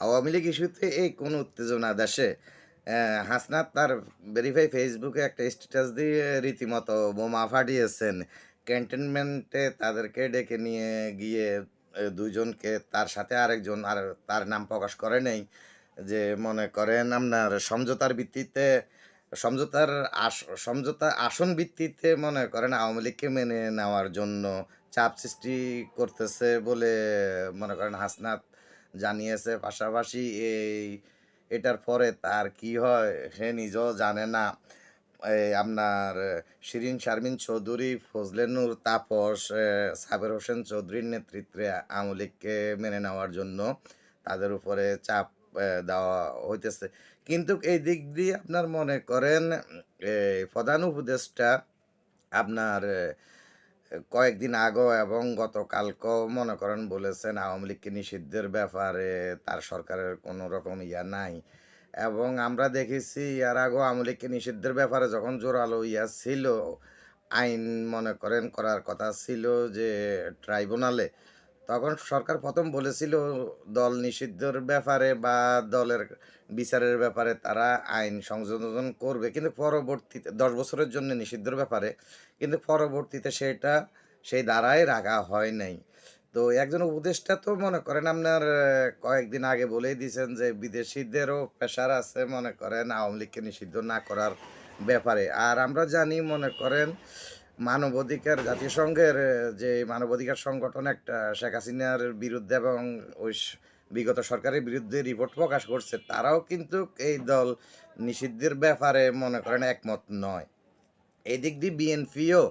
আওয়ামী লীগ ইস্যুতে এই কোন উত্তেজনা দেশে? হাসনাত তার ভেরিফাই ফেসবুকে একটা স্ট্যাটাস দিয়ে রীতিমতো বোমা ফাটিয়েছেন। ক্যান্টনমেন্টে তাদেরকে ডেকে নিয়ে গিয়ে আহ, দুইজনকে তার সাথে আরেকজন আর তার নাম প্রকাশ করে নেই। যে মনে করেন আপনার সমঝোতার ভিত্তিতে সমঝোতার আস সমঝোতা আসন ভিত্তিতে মনে করেন আওয়ামী লীগকে মেনে নেওয়ার জন্য চাপ সৃষ্টি করতেছে বলে মনে করেন হাসনাত জানিয়েছে। পাশাপাশি এই, এটার পরে তার কি হয় সে নিজেও জানে না। আপনার শিরিন শারমিন চৌধুরী, ফজলে নূর তাপস সাবের হোসেন চৌধুরীর নেতৃত্বে আওয়ামী লীগকে মেনে নেওয়ার জন্য তাদের উপরে চাপ দেওয়া হইতেছে। কিন্তু এই দিক দিয়ে আপনার মনে করেন এই প্রধান উপদেষ্টা আপনার কয়েকদিন আগেও এবং গতকালকেও মনে করেন বলেছেন আওয়ামী লীগকে নিষিদ্ধের ব্যাপারে তার সরকারের কোনো রকম ইয়া নাই। এবং আমরা দেখেছি ইয়ার আগেও আওয়ামী লীগকে নিষিদ্ধের ব্যাপারে যখন জোরালো ইয়া ছিল, আইন মনে করেন করার কথা ছিল যে ট্রাইব্যুনালে তখন সরকার প্রথম বলেছিল দল নিষিদ্ধর ব্যাপারে বা দলের বিচারের ব্যাপারে তারা আইন সংশোধন করবে। কিন্তু পরবর্তীতে, দশ বছরের জন্য নিষিদ্ধর ব্যাপারে, কিন্তু পরবর্তীতে সেটা সেই দ্বারাই রাখা হয় নাই। তো একজন উপদেষ্টা তো মনে করেন আপনার কয়েকদিন আগে বলেই দিয়েছেন যে বিদেশিদেরও প্রেশার আছে মনে করেন আওয়ামী লীগকে নিষিদ্ধ না করার ব্যাপারে। আর আমরা জানি মনে করেন মানবাধিকার, জাতিসংঘের যে মানবাধিকার সংগঠন একটা, শেখ হাসিনার বিরুদ্ধে এবং ওই বিগত সরকারের বিরুদ্ধে রিপোর্ট প্রকাশ করছে, তারাও কিন্তু এই দল নিষিদ্ধের ব্যাপারে মনে করেন একমত নয়। এই দিক দিয়ে বিএনপিও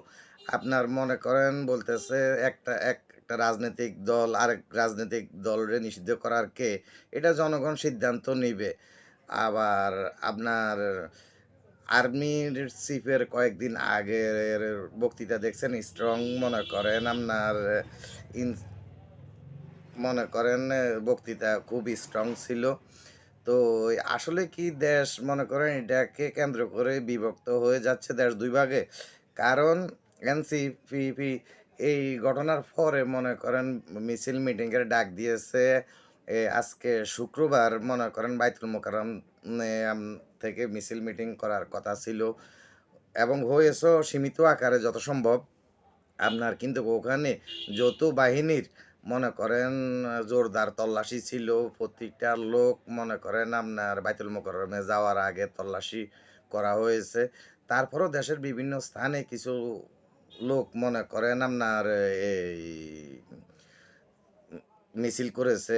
আপনার মনে করেন বলতেছে একটা এক একটা রাজনৈতিক দল, আরেক রাজনৈতিক দলরে নিষিদ্ধ করার কে, এটা জনগণ সিদ্ধান্ত নিবে। আবার আপনার আর্মির চিফের কয়েকদিন আগের বক্তৃতা দেখছেন, স্ট্রং মনে করেন আপনার, ইন মনে করেন বক্তৃতা খুব স্ট্রং ছিল। তো আসলে কি দেশ মনে করেন এটাকে কেন্দ্র করে বিভক্ত হয়ে যাচ্ছে দেশ দুই ভাগে? কারণ এনসিপিপি এই ঘটনার পরে মনে করেন মিছিল মিটিংয়ের ডাক দিয়েছে আজকে শুক্রবার মনে করেন বাইতুল মোকারম থেকে মিছিল মিটিং করার কথা ছিল। এবং হয়েছে সীমিত আকারে যত সম্ভব। আপনার কিন্তু ওখানে যৌথ বাহিনীর, মনে করেন, জোরদার তল্লাশি ছিল। প্রত্যেকটা লোক, মনে করেন, আপনার বাইতুল মোকরমে যাওয়ার আগে তল্লাশি করা হয়েছে। তারপরও দেশের বিভিন্ন স্থানে কিছু লোক, মনে করেন, আপনার এই মিছিল করেছে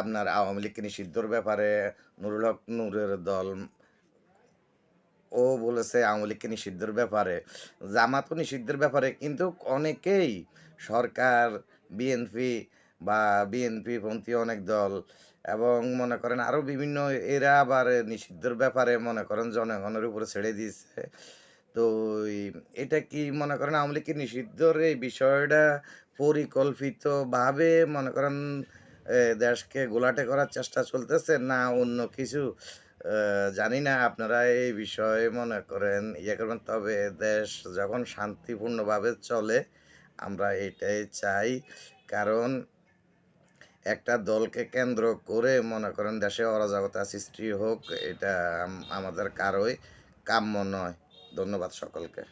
আপনার আওয়ামী লীগকে নিষিদ্ধর ব্যাপারে, নুরুল হক নূরের দল, ও বলেছে আওয়ামী লীগকে নিষিদ্ধের ব্যাপারে। জামাতও নিষিদ্ধের ব্যাপারে, কিন্তু অনেকেই সরকার, বিএনপি বা বিএনপি পন্থী অনেক দল এবং মনে করেন আরও বিভিন্ন এরা আবার নিষিদ্ধের ব্যাপারে মনে করেন জনগণের উপরে ছেড়ে দিয়েছে। তো এটা কি মনে করেন আওয়ামী লীগকে নিষিদ্ধর এই বিষয়টা পরিকল্পিতভাবে মনে করেন দেশকে গোলাটে করার চেষ্টা চলতেছে না অন্য কিছু? জানি না, আপনারা এই বিষয়ে মনে করেন ইয়ে করবেন। তবে দেশ যখন শান্তিপূর্ণভাবে চলে, আমরা এটাই চাই। কারণ একটা দলকে কেন্দ্র করে মনে করেন দেশে অরাজকতা সৃষ্টি হোক, এটা আমাদের কারোই কাম্য নয়। ধন্যবাদ সকলকে।